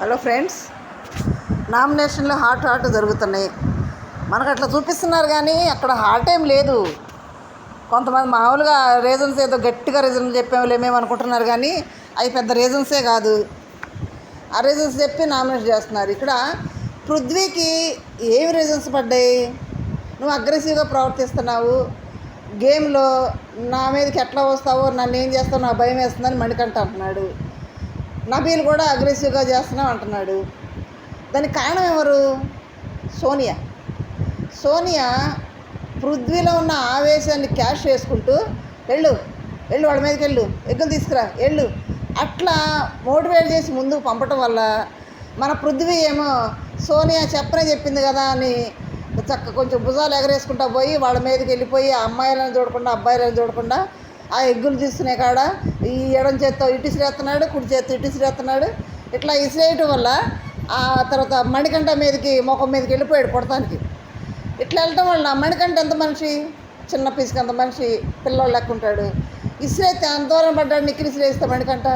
Hello friends నామినేషన్లో hot hot జరుగుతున్నాయి. మనకు అట్లా చూపిస్తున్నారు కానీ అక్కడ హాట్ ఏం లేదు. కొంతమంది మామూలుగా రీజన్స్ ఏదో గట్టిగా రీజన్ చెప్పాములే మేము అనుకుంటున్నారు కానీ అవి పెద్ద రీజన్సే కాదు. ఆ రీజన్స్ చెప్పి నామినేట్ చేస్తున్నారు. ఇక్కడ పృథ్వీకి ఏమి రీజన్స్ పడ్డాయి? నువ్వు అగ్రెసివ్గా ప్రవర్తిస్తున్నావు. గేమ్లో నా మీదకి ఎట్లా వస్తావో నన్ను ఏం చేస్తావు నా భయం వేస్తుందని మణికంఠ అంటున్నాడు. నబీల్ కూడా అగ్రెసివ్గా చేస్తున్నాం అంటున్నాడు. దానికి కారణం ఎవరు? సోనియా. సోనియా పృథ్వీలో ఉన్న ఆవేశాన్ని క్యాష్ చేసుకుంటూ వెళ్ళు వెళ్ళు వాడి మీదకి వెళ్ళు ఎగ్గులు తీసుకురా వెళ్ళు. అట్లా మోటివేట్ చేసి ముందుకు పంపటం వల్ల మన పృథ్వీ ఏమో సోనియా చెప్పనే చెప్పింది కదా అని చక్క కొంచెం భుజాలు ఎగరేసుకుంటా పోయి వాళ్ళ మీదకి వెళ్ళిపోయి అమ్మాయిలను చూడకుండా అబ్బాయిలను చూడకుండా ఆ ఎగ్గులు తీసుకునే కాడ ఈ ఎడం చేత్తో ఇటు ఇసిరేస్తున్నాడు కుడి చేత్తో ఇటు ఇట్లా ఇసిరేయటం వల్ల ఆ తర్వాత మణికంఠ మీదకి ముఖం మీదకి వెళ్ళిపోయాడు పుడతానికి ఇట్లా వెళ్ళటం వల్ల మణికంఠ ఎంత మనిషి? చిన్న పీసుకి అంత మనిషి పిల్లోడు లెక్క ఉంటాడు. ఇసిరేస్తే అంత దూరం పడ్డాడు నిక్కిరి ఇసిరేస్తే మణికంఠ.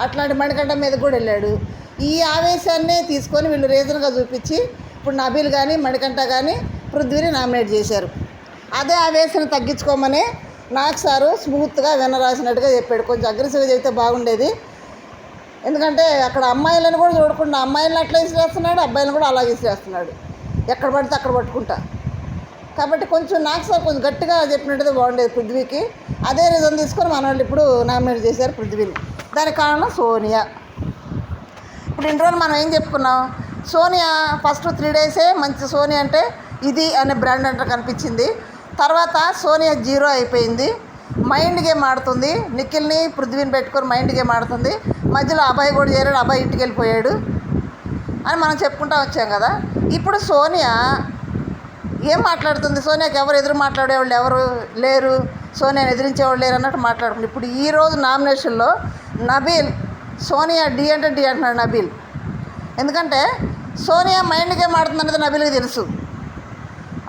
అట్లాంటి మణికంఠ మీద కూడా వెళ్ళాడు. ఈ ఆవేశాన్ని తీసుకొని వీళ్ళు రీజన్గా చూపించి ఇప్పుడు నబీల్ కానీ మణికంఠ కానీ పృథ్వీని నామినేట్ చేశారు. అదే ఆవేశాన్ని తగ్గించుకోమని నాకు సారు స్మూత్గా వినరాసినట్టుగా చెప్పాడు. కొంచెం అగ్రెసివ్గా చెబితే బాగుండేది. ఎందుకంటే అక్కడ అమ్మాయిలను కూడా చూడకుండా అమ్మాయిలను అట్లా ఇసిరేస్తున్నాడు అబ్బాయిలను కూడా అలాగే ఇసిరేస్తున్నాడు ఎక్కడ పడితే అక్కడ పట్టుకుంటా. కాబట్టి కొంచెం నాకు సార్ కొంచెం గట్టిగా చెప్పినట్టుగా బాగుండేది పృథ్వీకి. అదే రీజన్ తీసుకొని మన వాళ్ళు ఇప్పుడు నామినేట్ చేశారు పృథ్వీని. దానికి కారణం సోనియా. ఇప్పుడు ఇన్ని రోజులు మనం ఏం చెప్పుకున్నాం? సోనియా ఫస్ట్ త్రీ డేసే మంచి సోనియా అంటే ఇది అనే బ్రాండ్ అంటారు కనిపించింది. తర్వాత సోనియా జీరో అయిపోయింది. మైండ్ గేమ్ ఆడుతుంది. నిఖిల్ని పృథ్వీని పెట్టుకొని మైండ్ గేమ్ ఆడుతుంది. మధ్యలో అబ్బాయి కూడా చేరాడు. అబ్బాయి ఇంటికి వెళ్ళిపోయాడు అని మనం చెప్పుకుంటా వచ్చాం కదా. ఇప్పుడు సోనియా ఏం మాట్లాడుతుంది? సోనియాకి ఎవరు ఎదురు మాట్లాడేవాళ్ళు ఎవరు లేరు? సోనియాని ఎదిరించేవాళ్ళు లేరు అన్నట్టు మాట్లాడుతుంది. ఇప్పుడు ఈ రోజు నామినేషన్లో నబీల్ సోనియా డి అంటే డి అంటున్నాడు నబీల్. ఎందుకంటే సోనియా మైండ్ గేమ్ ఆడుతుంది అనేది నబీల్కి తెలుసు.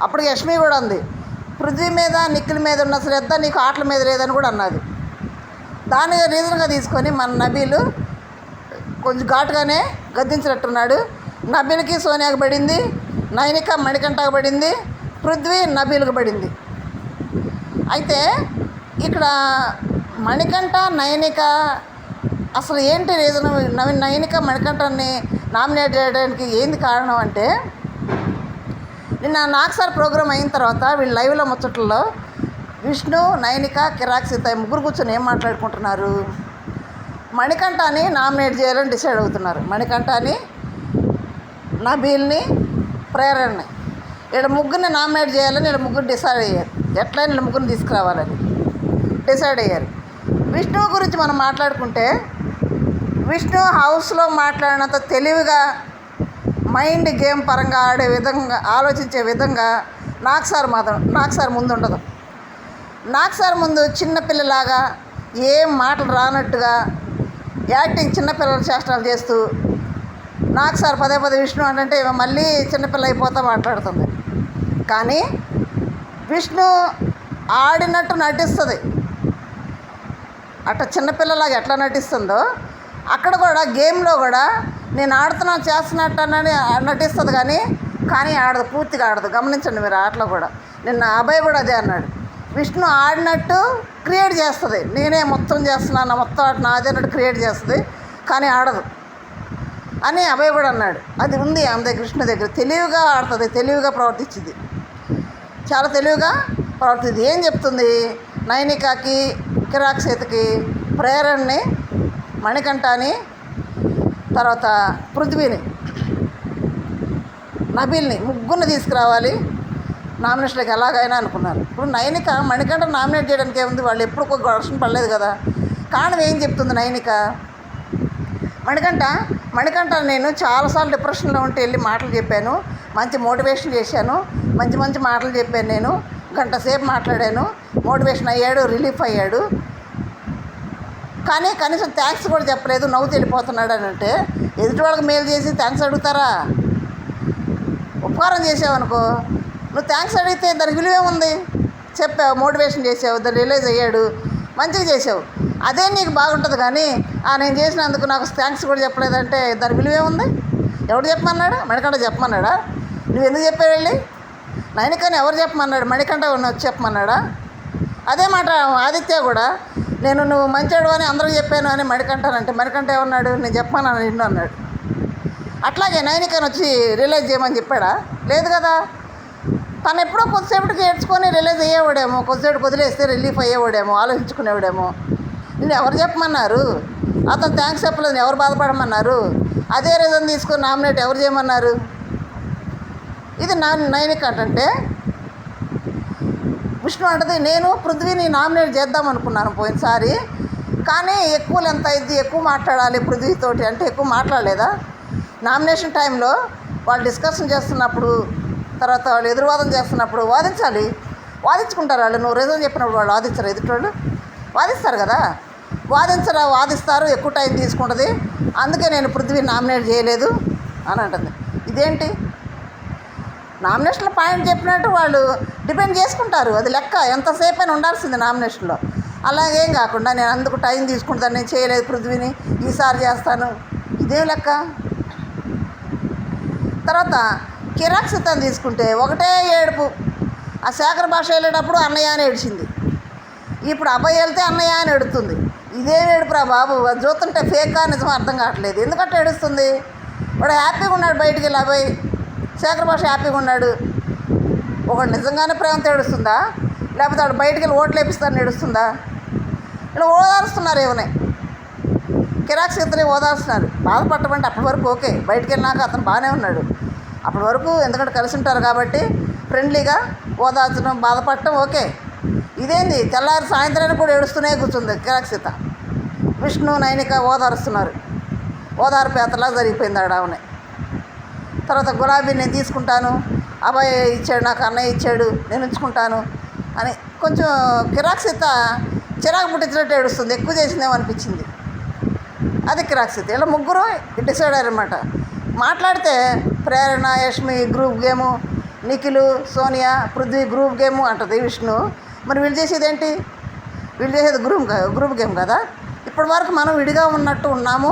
అప్పుడు యష్మి కూడా ఉంది. పృథ్వీ మీద నిక్కుల మీద ఉన్న శ్రద్ధ నీకు ఆటల మీద లేదని కూడా అన్నది దాని రీజన్గా తీసుకొని మన నబీలు కొంచెం ఘాటుగానే గద్దించినట్టున్నాడు. నబీలకి సోనియాకు పడింది నైనిక మణికంఠకు పడింది పృథ్వీ నబీలకు పడింది. అయితే ఇక్కడ మణికంఠ నైనిక అసలు ఏంటి రీజన్? నవీన్ నైనిక మణికంఠని నామినేట్ చేయడానికి ఏంది కారణం అంటే నిన్న నాకుసారి ప్రోగ్రామ్ అయిన తర్వాత వీళ్ళు లైవ్లో ముచ్చట్లలో విష్ణు నైనిక కిరాక్ సీత ముగ్గురు కూర్చొని ఏం మాట్లాడుకుంటున్నారు? మణికంఠని నామినేట్ చేయాలని డిసైడ్ అవుతున్నారు. మణికంఠని నబీల్ని ప్రేరణని. వీళ్ళ ముగ్గురిని నామినేట్ చేయాలని వీళ్ళ ముగ్గురు డిసైడ్ అయ్యారు. ఎట్లయినా వీళ్ళ ముగ్గురిని తీసుకురావాలని డిసైడ్ అయ్యారు. విష్ణువు గురించి మనం మాట్లాడుకుంటే విష్ణు హౌస్లో మాట్లాడినంత తెలివిగా మైండ్ గేమ్ పరంగా ఆడే విధంగా ఆలోచించే విధంగా నాకు సార్ మాత్రం నాకు సార్ ముందు ఉండదు. నాకు సార్ ముందు చిన్నపిల్లలాగా ఏం మాటలు రానట్టుగా యాక్టింగ్ చిన్నపిల్లల చేష్టలు చేస్తూ నాకు సార్ పదే పదే విష్ణు అంటే మళ్ళీ చిన్నపిల్ల అయిపోతా మాట్లాడుతుంది. కానీ విష్ణు ఆడినట్టు నటిస్తుంది. అట్లా చిన్నపిల్లలాగా ఎట్లా నటిస్తుందో అక్కడ కూడా గేమ్లో కూడా నేను ఆడుతున్నా చేస్తున్నట్టు అని నటిస్తుంది కానీ కానీ ఆడదు పూర్తిగా ఆడదు. గమనించండి మీరు ఆటలో కూడా. నిన్న అభయ్ కూడా అదే అన్నాడు. విష్ణు ఆడినట్టు క్రియేట్ చేస్తుంది. నేనే మొత్తం చేస్తున్నాను మొత్తం ఆట నాదే అన్నట్టు క్రియేట్ చేస్తుంది కానీ ఆడదు అని అభయ్ కూడా అన్నాడు. అది ఉంది ఆమె దగ్గర కృష్ణ దగ్గర. తెలివిగా ఆడుతుంది తెలివిగా ప్రవర్తించింది. చాలా తెలివిగా ప్రవర్తించింది. ఏం చెప్తుంది? నైనికాకి కిరాక్ సేతుకి ప్రేరణని మణికంఠాని తర్వాత పృథ్వీని నబీల్ని ముగ్గురిని తీసుకురావాలి. నామినేషన్లకు ఎలాగైనా అనుకున్నారు. ఇప్పుడు నయనిక మణికంఠ నామినేట్ చేయడానికి ఏముంది? వాళ్ళు ఎప్పుడు ఒక ఘర్షణ పడలేదు కదా. కారణం ఏం చెప్తుంది నయనిక మణికంఠ మణికంఠ నేను చాలాసార్లు డిప్రెషన్లో ఉంటే వెళ్ళి మాటలు చెప్పాను. మంచి మోటివేషన్ చేశాను. మంచి మంచి మాటలు చెప్పాను నేను. గంట సేపు మాట్లాడాను. మోటివేషన్ అయ్యాడు రిలీఫ్ అయ్యాడు. కానీ కనీసం థ్యాంక్స్ కూడా చెప్పలేదు నవ్వు వెళ్ళిపోతున్నాడు అని అంటే ఎదుటి వాళ్ళకి మేలు చేసి థ్యాంక్స్ అడుగుతారా? ఉపకారం చేసావనుకో. నువ్వు థ్యాంక్స్ అడిగితే దానికి విలువే ఉంది చెప్పావు మోటివేషన్ చేసావు దాన్ని రిలీజ్ అయ్యాడు మంచిగా చేసావు. అదే నీకు బాగుంటుంది కానీ "ఆ, నేను చేసినందుకు నాకు థ్యాంక్స్ కూడా చెప్పలేదంటే దాని విలువ ఏముంది? ఎవడు చెప్పమన్నాడు? మణికంఠ చెప్పమన్నాడా? నువ్వు ఎందుకు చెప్పావు వెళ్ళి? నైనికని ఎవరు చెప్పమన్నాడు? మణికంఠ చెప్పమన్నాడా? అదే మాట ఆదిత్య కూడా. నేను నువ్వు మంచోడు అని అందరూ చెప్పాను అని మణికంఠనంటే మణికంఠ ఏమన్నాడు? నేను చెప్పమన్నాను నిన్ను అన్నాడు. అట్లాగే నైనికను వచ్చి రిలైజ్ చేయమని చెప్పాడా? లేదు కదా. తను ఎప్పుడో కొద్దిసేపటికి ఏడ్చుకొని రిలీజ్ అయ్యేవాడేమో కొద్దిసేపు వదిలేస్తే రిలీఫ్ అయ్యేవాడేమో ఆలోచించుకునేవాడేమో. నేను ఎవరు చెప్పమన్నారు? అతను థ్యాంక్స్ చెప్పలేదు ఎవరు బాధపడమన్నారు? అదే రీజన్ తీసుకుని నామినేట్ ఎవరు చేయమన్నారు? ఇది నా నైనిక్ అంటే విష్ణు అంటది నేను పృథ్వీని నామినేట్ చేద్దాం అనుకున్నాను పోయినసారి కానీ ఎక్కువ లెంత అయింది ఎక్కువ మాట్లాడాలి పృథ్వీతోటి. అంటే ఎక్కువ మాట్లాడలేదా? నామినేషన్ టైంలో వాళ్ళు డిస్కషన్ చేస్తున్నప్పుడు తర్వాత వాళ్ళు ఎదురువాదం చేస్తున్నప్పుడు వాదించాలి. వాదించుకుంటారు వాళ్ళు నువ్వు రీజన్ చెప్పినప్పుడు వాళ్ళు వాదించరు ఎదుటోళ్ళు వాదిస్తారు కదా? వాదించరా వాదిస్తారు ఎక్కువ టైం తీసుకుంటుంది. అందుకే నేను పృథ్వీ నామినేట్ చేయలేదు అని అంటుంది. ఇదేంటి? నామినేషన్లో పాయింట్ చెప్పినట్టు వాళ్ళు డిపెండ్ చేసుకుంటారు. అది లెక్క. ఎంతసేపు అయినా ఉండాల్సింది నామినేషన్లో. అలాగేం కాకుండా నేను అందుకు టైం తీసుకుంటాను నేను చేయలేదు పృథ్వీని ఈసారి చేస్తాను. ఇదేం లెక్క. తర్వాత కిరాక్ తీసుకుంటే ఒకటే ఏడుపు. ఆ శేఖర భాష వెళ్ళేటప్పుడు అన్నయ్య అని ఏడిచింది. ఇప్పుడు అబ్బాయి వెళ్తే అన్నయ్య అని ఎడుతుంది ఇదేం ఏడుపురా బాబు. అది చూస్తుంటే ఫేక్ నిజం అర్థం కావట్లేదు. ఎందుకంటే ఏడుస్తుంది? వాడు హ్యాపీగా ఉన్నాడు బయటికి వెళ్ళి అబ్బాయి శేఖర్ భాష హ్యాపీగా ఉన్నాడు. ఒకడు నిజంగానే ప్రేమతో ఏడుస్తుందా? లేకపోతే వాడు బయటికి వెళ్ళి ఓట్లు వేపిస్తాను ఏడుస్తుందా? ఇలా ఓదారుస్తున్నారు ఏమనే కిరాక్ ఇద్దరు ఓదారుస్తున్నారు. బాధపడటమంటే అప్పటి వరకు ఓకే. బయటికి వెళ్ళినాక అతను బాగానే ఉన్నాడు. అప్పటి వరకు ఎందుకంటే కలిసి ఉంటారు కాబట్టి ఫ్రెండ్లీగా ఓదార్చడం బాధపడటం ఓకే. ఇదేంది? తెల్లారి సాయంత్రానికి కూడా ఏడుస్తూనే కూర్చుంది కిరాక్ సీత. విష్ణు నైనిక ఓదారుస్తున్నారు. ఓదార్పు జరిగిపోయింది ఆడ ఆమె తర్వాత గులాబీ నేను తీసుకుంటాను అబ్బాయి ఇచ్చాడు నాకు అన్నయ్య ఇచ్చాడు నేను ఉంచుకుంటాను అని కొంచెం కిరాక్సిత చిరాకు పుట్టించినట్టు ఏడుస్తుంది ఎక్కువ చేసిందేమో అనిపించింది. అది కిరాక్సిత ఇలా ముగ్గురు డిసైడ్ అయ్యారనమాట మాట్లాడితే Prerana Yashmi group game Nikhil Sonia Prithvi group game అంటది విష్ణు. మరి వీళ్ళు చేసేది ఏంటి? వీళ్ళు చేసేది గ్రూప్ గ్రూప్ గేమ్ కదా. ఇప్పటి వరకు మనం విడిగా ఉన్నట్టు ఉన్నాము.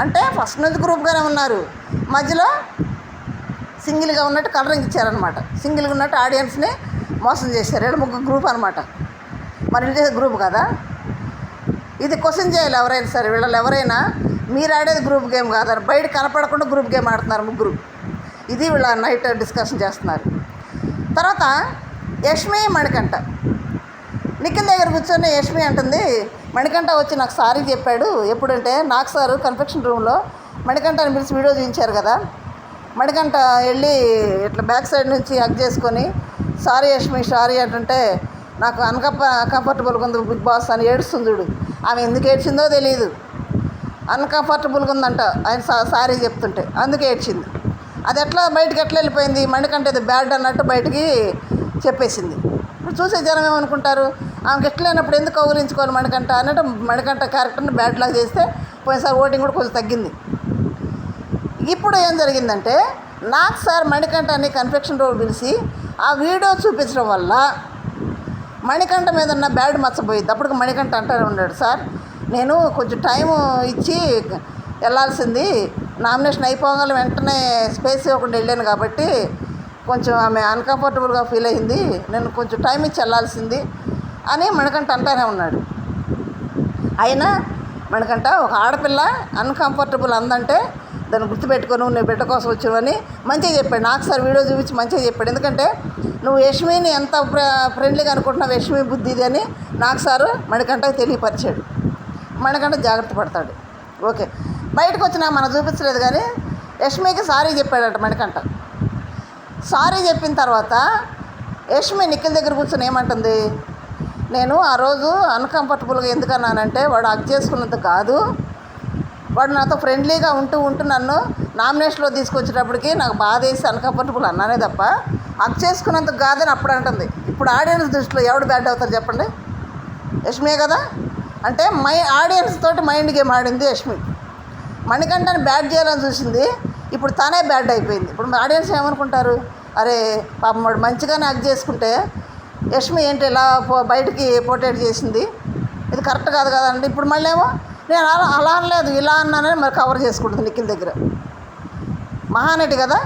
అంటే ఫస్ట్ నుంచి గ్రూప్గానే ఉన్నారు. మధ్యలో సింగిల్గా ఉన్నట్టు కలరింగ్ ఇచ్చారనమాట సింగిల్గా ఉన్నట్టు ఆడియన్స్ని మోసం చేశారు. ఏడు ముగ్గురు గ్రూప్ అనమాట మరి ఇదే చేసే గ్రూప్ కదా? ఇది క్వశ్చన్ చేయాలి ఎవరైనా సరే. వీళ్ళు ఎవరైనా మీరు ఆడేది గ్రూప్ గేమ్ కాదని బయట కనపడకుండా గ్రూప్ గేమ్ ఆడుతున్నారు ముగ్గురు. ఇది వీళ్ళ నైట్ డిస్కషన్ చేస్తున్నారు. తర్వాత యష్మి మణికంఠ. నిఖిల్ దగ్గర కూర్చొని యష్మి అంటుంది మణికంఠ వచ్చి నాకు సారీ చెప్పాడు. ఎప్పుడంటే నాకు సారు కన్ఫెక్షన్ రూమ్లో మణికంఠని పిలిచి వీడియో తీయించారు కదా. మణికంఠ వెళ్ళి ఇట్లా బ్యాక్ సైడ్ నుంచి హక్ చేసుకొని సారీ యష్మి సారీ అంటుంటే నాకు అన్కంఫ కంఫర్టబుల్గా ఉంది బిగ్ బాస్ అని ఏడుస్తుంది చూడు. ఆమె ఎందుకు ఏడ్చిందో తెలియదు అన్కంఫర్టబుల్గా ఉందంట ఆయన సా- సారీ చెప్తుంటే. అందుకే ఏడ్చింది. అది ఎట్లా బయటకు ఎట్లా వెళ్ళిపోయింది? మణికంఠ ఇది బ్యాడ్ అన్నట్టు బయటికి చెప్పేసింది. ఇప్పుడు చూసే జనం ఏమనుకుంటారు? ఆమెకి ఎట్లయినప్పుడు ఎందుకు కౌగులించుకోవాలి మణికంఠ? అన్నట్టు మణికంఠ క్యారెక్టర్ని బ్యాడ్ లాగా చేస్తే పోయినసారి ఓటింగ్ కూడా కొంచెం తగ్గింది. ఇప్పుడు ఏం జరిగిందంటే నాకు సార్ మణికంఠ అని కన్ఫెక్షన్ రోడ్ పిలిచి ఆ వీడియో చూపించడం వల్ల మణికంఠ మీద ఉన్న బ్యాడ్ మచ్చపోయింది. అప్పటికి మణికంఠ అంటానే ఉన్నాడు సార్ నేను కొంచెం టైం ఇచ్చి వెళ్ళాల్సింది. నామినేషన్ అయిపోగానే వెంటనే స్పేస్ ఇవ్వకుండా వెళ్ళాను కాబట్టి కొంచెం ఆమె అన్కంఫర్టబుల్గా ఫీల్ అయింది. నేను కొంచెం టైం ఇచ్చి వెళ్ళాల్సింది అని మణికంఠ అంటానే ఉన్నాడు. అయినా మణికంఠ ఒక ఆడపిల్ల అన్కంఫర్టబుల్ అందంటే దాన్ని గుర్తుపెట్టుకొని నువ్వు నీ బిడ్డ కోసం వచ్చినవని మంచిగా చెప్పాడు. నాకు సార్ వీడియో చూపించి మంచిగా చెప్పాడు. ఎందుకంటే నువ్వు యష్మిని ఎంత ఫ్రెండ్లీగా అనుకుంటున్నావు యష్మి బుద్ధిది అని నాకు సారు మణికంట తెలియపరిచాడు. మణికంట జాగ్రత్త పడతాడు. ఓకే. బయటకు వచ్చినా మనం చూపించలేదు కానీ యష్మికి సారీ చెప్పాడట మణికంట సారీ చెప్పిన తర్వాత యష్మి నిఖిల్ దగ్గర కూర్చొని ఏమంటుంది? నేను ఆ రోజు అన్కంఫర్టబుల్గా ఎందుకన్నానంటే వాడు హక్ చేసుకున్నంత కాదు. వాడు నాతో ఫ్రెండ్లీగా ఉంటూ ఉంటూ నన్ను నామినేషన్లో తీసుకొచ్చేటప్పటికి నాకు బాధ వేసి అన్కంఫర్టబుల్ అన్నానే తప్ప హక్ చేసుకున్నంత కాదని అప్పుడు అంటుంది. ఇప్పుడు ఆడియన్స్ దృష్టిలో ఎవడు బ్యాడ్ అవుతారు చెప్పండి? యష్మే కదా? అంటే మై ఆడియన్స్ తోటి మైండ్ గేమ్ ఆడింది యష్మి. మణికంఠని బ్యాడ్ చేయాలని చూసింది ఇప్పుడు తనే బ్యాడ్ అయిపోయింది. ఇప్పుడు ఆడియన్స్ ఏమనుకుంటారు? అరే పాపం వాడు మంచిగానే యాక్ట్ చేసుకుంటే యష్మి ఏంటి ఇలా బయటికి పోటేట్ చేసింది? ఇది కరెక్ట్ కాదు కదండి ఇప్పుడు మళ్ళీ ఏమో నేను అలా అలా అనలేదు. ఇలా అన్నానని మరి కవర్ చేసుకుంటుంది నిఖిల్ దగ్గర. మహానటి కదా?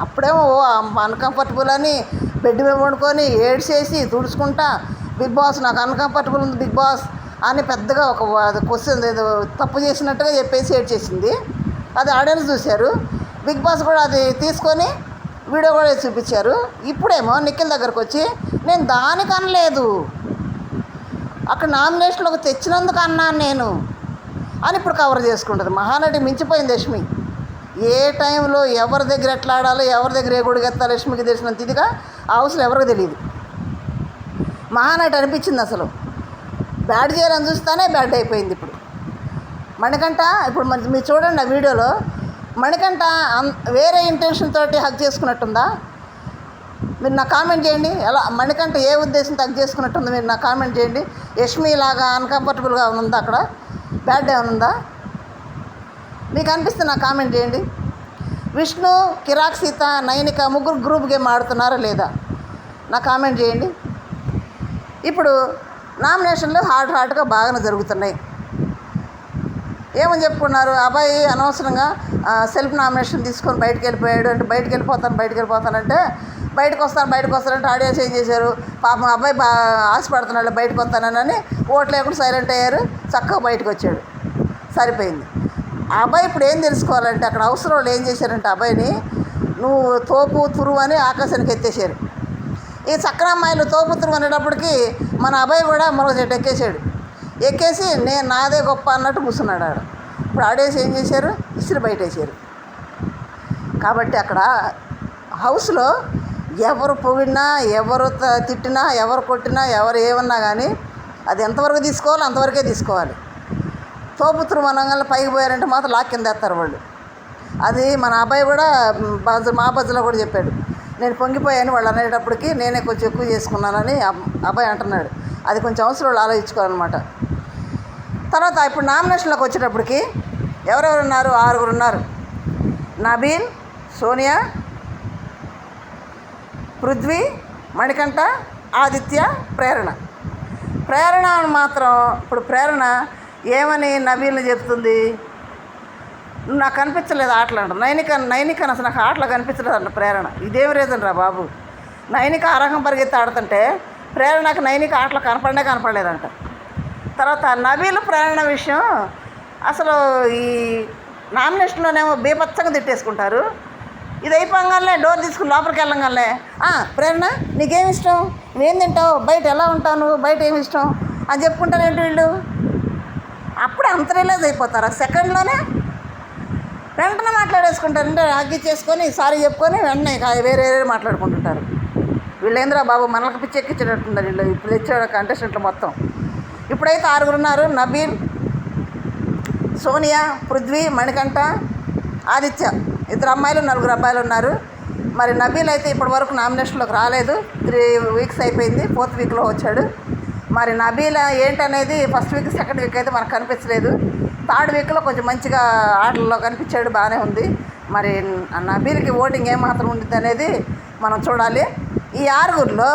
అప్పుడేమో ఓ అన్కంఫర్టబుల్ అని బెడ్ మీద వండుకొని ఏడ్చేసి తుడుచుకుంటా బిగ్ బాస్ నాకు అన్కంఫర్టబుల్ ఉంది బిగ్ బాస్ అని పెద్దగా ఒక క్వశ్చన్ ఏదో తప్పు చేసినట్టుగా చెప్పేసి ఏడ్చేసింది అది ఆడియన్స్ చూశారు. బిగ్ బాస్ కూడా అది తీసుకొని వీడియో కూడా చూపించారు. ఇప్పుడేమో నిఖిల్ దగ్గరకు వచ్చి నేను దానికి అనలేదు అక్కడ నామినేషన్లోకి తెచ్చినందుకు అన్నాను నేను. అని ఇప్పుడు కవర్ చేసుకుంటుంది. మహానటి మించిపోయింది లక్ష్మి. ఏ టైంలో ఎవరి దగ్గర ఎట్లా ఆడాలో ఎవరి దగ్గర ఏ గుడికి ఎత్తాలో లక్ష్మికి తెలిసినంత ఇదిగా ఆ అవసరం ఎవరికి తెలియదు. మహానటి అనిపించింది అసలు. బ్యాడ్ చేయాలని చూస్తానే బ్యాడ్ అయిపోయింది ఇప్పుడు. మణికంఠ ఇప్పుడు మీరు చూడండి ఆ వీడియోలో మణికంఠ అన్- వేరే ఇంటెన్షన్ తోటి హక్ చేసుకున్నట్టుందా? మీరు నా కామెంట్ చేయండి. ఎలా మణికంఠ ఏ ఉద్దేశంతో హక్ చేసుకున్నట్టుందో మీరు నా కామెంట్ చేయండి. యష్మి లాగా అన్కంఫర్టబుల్గా ఉందా అక్కడ? బ్యాడ్ ఏమైనా ఉందా? మీకు అనిపిస్తే కామెంట్ చేయండి. విష్ణు కిరాక్ సీత నైనిక ముగ్గురు గ్రూప్ గేమ్ ఆడుతున్నారా లేదా? నా కామెంట్ చేయండి. ఇప్పుడు నామినేషన్లు హార్ట్ హార్ట్గా బాగానే జరుగుతున్నాయి. ఏమని చెప్పుకున్నారు? అబ్బాయి అనవసరంగా సెల్ఫ్ నామినేషన్ తీసుకొని బయటకు వెళ్ళిపోయాడు అంటే బయటకు వెళ్ళిపోతాను బయటకు వెళ్ళిపోతానంటే బయటకు వస్తాను బయటకు వస్తానంటే ఆడియో ఏం చేశారు? పాపం అబ్బాయి ఆశపడుతున్నాడు బయటకు వస్తానని ఓట్లు లేకుండా సైలెంట్ అయ్యారు చక్కగా బయటకు వచ్చాడు. సరిపోయింది. ఆ అబ్బాయి ఇప్పుడు ఏం తెలుసుకోవాలంటే అక్కడ అవసరం వాళ్ళు ఏం చేశారంటే అబ్బాయిని నువ్వు తోపు తురువు అని ఆకాశానికి ఎత్తేసారు ఈ చక్కన అమ్మాయిలు తోపు తురువు అనేటప్పటికి మన అబ్బాయి కూడా మరొక చెట్టు ఎక్కేసాడు ఎక్కేసి నేను నాదే గొప్ప అన్నట్టు కూర్చున్నాడు ఆడ. ఇప్పుడు ఆడేసి ఏం చేశారు? ఇసురు బయట వేసారు కాబట్టి అక్కడ హౌస్లో ఎవరు పొగిడినా ఎవరు త- తిట్టినా ఎవరు కొట్టినా ఎవరు ఏమన్నా కానీ అది ఎంతవరకు తీసుకోవాలో అంతవరకే తీసుకోవాలి. తోపుతురు మనంగా పైకి పోయారంటే మాత్రం లాక్ కింద వేస్తారు వాళ్ళు. అది మన అబ్బాయి కూడా మ్, బజ్ మా బజ్జలో కూడా చెప్పాడు. నేను పొంగిపోయాను వాళ్ళు అనేటప్పటికి నేనే కొంచెం ఎక్కువ చేసుకున్నానని అబ్బాయి అంటున్నాడు. అది కొంచెం అవసరం వాళ్ళు ఆలోచించుకోవాలన్నమాట. తర్వాత ఇప్పుడు నామినేషన్లోకి వచ్చేటప్పటికి ఎవరెవరు ఉన్నారు? ఆరుగురు ఉన్నారు. నబీన్ సోనియా పృథ్వీ మణికంఠ ఆదిత్య ప్రేరణ. ప్రేరణ అని మాత్రం ఇప్పుడు ప్రేరణ ఏమని నబీల్ని చెప్తుంది? నాకు కనిపించలేదు ఆటలు అంట. నైనిక నైనిక అసలు నాకు ఆటలు కనిపించలేదు అంట ప్రేరణ. ఇదేం రీజన్ రా బాబు? నైనిక ఆ పరిగెత్తి ఆడుతుంటే ప్రేరణకు నైనిక ఆటలు కనపడనే కనపడలేదంట. తర్వాత నవీల ప్రేరణ విషయం అసలు ఈ నామినేషన్లోనేమో బీభత్సంగా తిట్టేసుకుంటారు. ఇది అయిపోగానే డోర్ తీసుకుని లోపలికి వెళ్ళంగానే ప్రేరణ నీకేమి ఇష్టం? నువ్వేం తింటావు? బయట ఎలా ఉంటావు నువ్వు? బయట ఏమి ఇష్టం? అని చెప్పుకుంటారేంటి వీళ్ళు? అప్పుడే అంత రిలైజ్ అయిపోతారు. ఆ సెకండ్లోనే వెంటనే మాట్లాడేసుకుంటారు. అంటే అగ్గి చేసుకొని సారీ చెప్పుకొని వెంటనే వేరే వేరే మాట్లాడుకుంటుంటారు. వీళ్ళేంద్రా బాబు మనలకు పిచ్చెక్కించేటట్టున్నారు వీళ్ళు. ఇప్పుడు తెచ్చాడు కంటెస్టెంట్లు మొత్తం. ఇప్పుడైతే ఆరుగురు ఉన్నారు. నబీల్ సోనియా పృథ్వీ మణికంఠ ఆదిత్య. ఇద్దరు అమ్మాయిలు నలుగురు అబ్బాయిలు ఉన్నారు. మరి నబీల్ అయితే ఇప్పటి వరకు నామినేషన్లోకి రాలేదు. త్రీ వీక్స్ అయిపోయింది ఫోర్త్ వీక్లో వచ్చాడు. మరి నబీల ఏంటనేది ఫస్ట్ వీక్ సెకండ్ వీక్ అయితే మనకు కనిపించలేదు. థర్డ్ వీక్లో కొంచెం మంచిగా ఆటల్లో కనిపించాడు బాగానే ఉంది. మరి నబీల్కి ఓటింగ్ ఏమాత్రం ఉంటుంది అనేది మనం చూడాలి. ఈ ఆరుగురిలో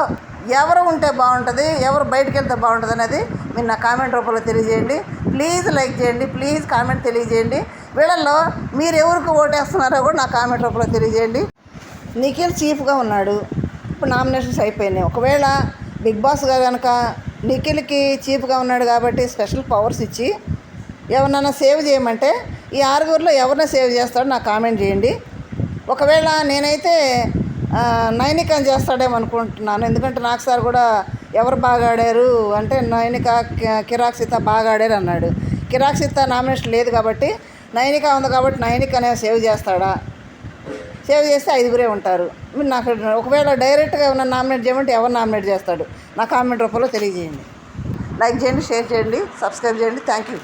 ఎవరు ఉంటే బాగుంటుంది ఎవరు బయటకు వెళ్తే బాగుంటుంది అనేది మీరు నా కామెంట్ రూపంలో తెలియజేయండి. ప్లీజ్ లైక్ చేయండి ప్లీజ్ కామెంట్ తెలియజేయండి. వీళ్ళల్లో మీరు ఎవరికి ఓటేస్తున్నారో కూడా నా కామెంట్ రూపంలో తెలియజేయండి. నిఖిల్ చీఫ్గా ఉన్నాడు. ఇప్పుడు నామినేషన్స్ అయిపోయినాయి. ఒకవేళ బిగ్ బాస్గా కనుక నిఖిల్కి చీఫ్గా ఉన్నాడు కాబట్టి స్పెషల్ పవర్స్ ఇచ్చి ఎవరినైనా సేవ్ చేయమంటే ఈ ఆరుగురిలో ఎవరిని సేవ్ చేస్తాడో నాకు కామెంట్ చేయండి. ఒకవేళ నేనైతే ఆ, నైనికని చేస్తాడేమో అనుకుంటున్నాను. ఎందుకంటే నాకు సార్ కూడా ఎవరు బాగా ఆడారు అంటే నైనిక కి- కిరాక్ సీత బాగా ఆడారు అన్నాడు. కిరాక్ సీత నామినేషన్ లేదు కాబట్టి నైనిక ఉంది కాబట్టి నైనికనే సేవ్ చేస్తాడా? సేవ్ చేస్తే ఐదుగురే ఉంటారు. మీరు నాకు ఒకవేళ డైరెక్ట్గా ఏమైనా నామినేట్ చేయమంటే ఎవరు నామినేట్ చేస్తాడు? నా కామెంట్ రూపంలో తెలియజేయండి. లైక్ చేయండి షేర్ చేయండి సబ్స్క్రైబ్ చేయండి. Thank you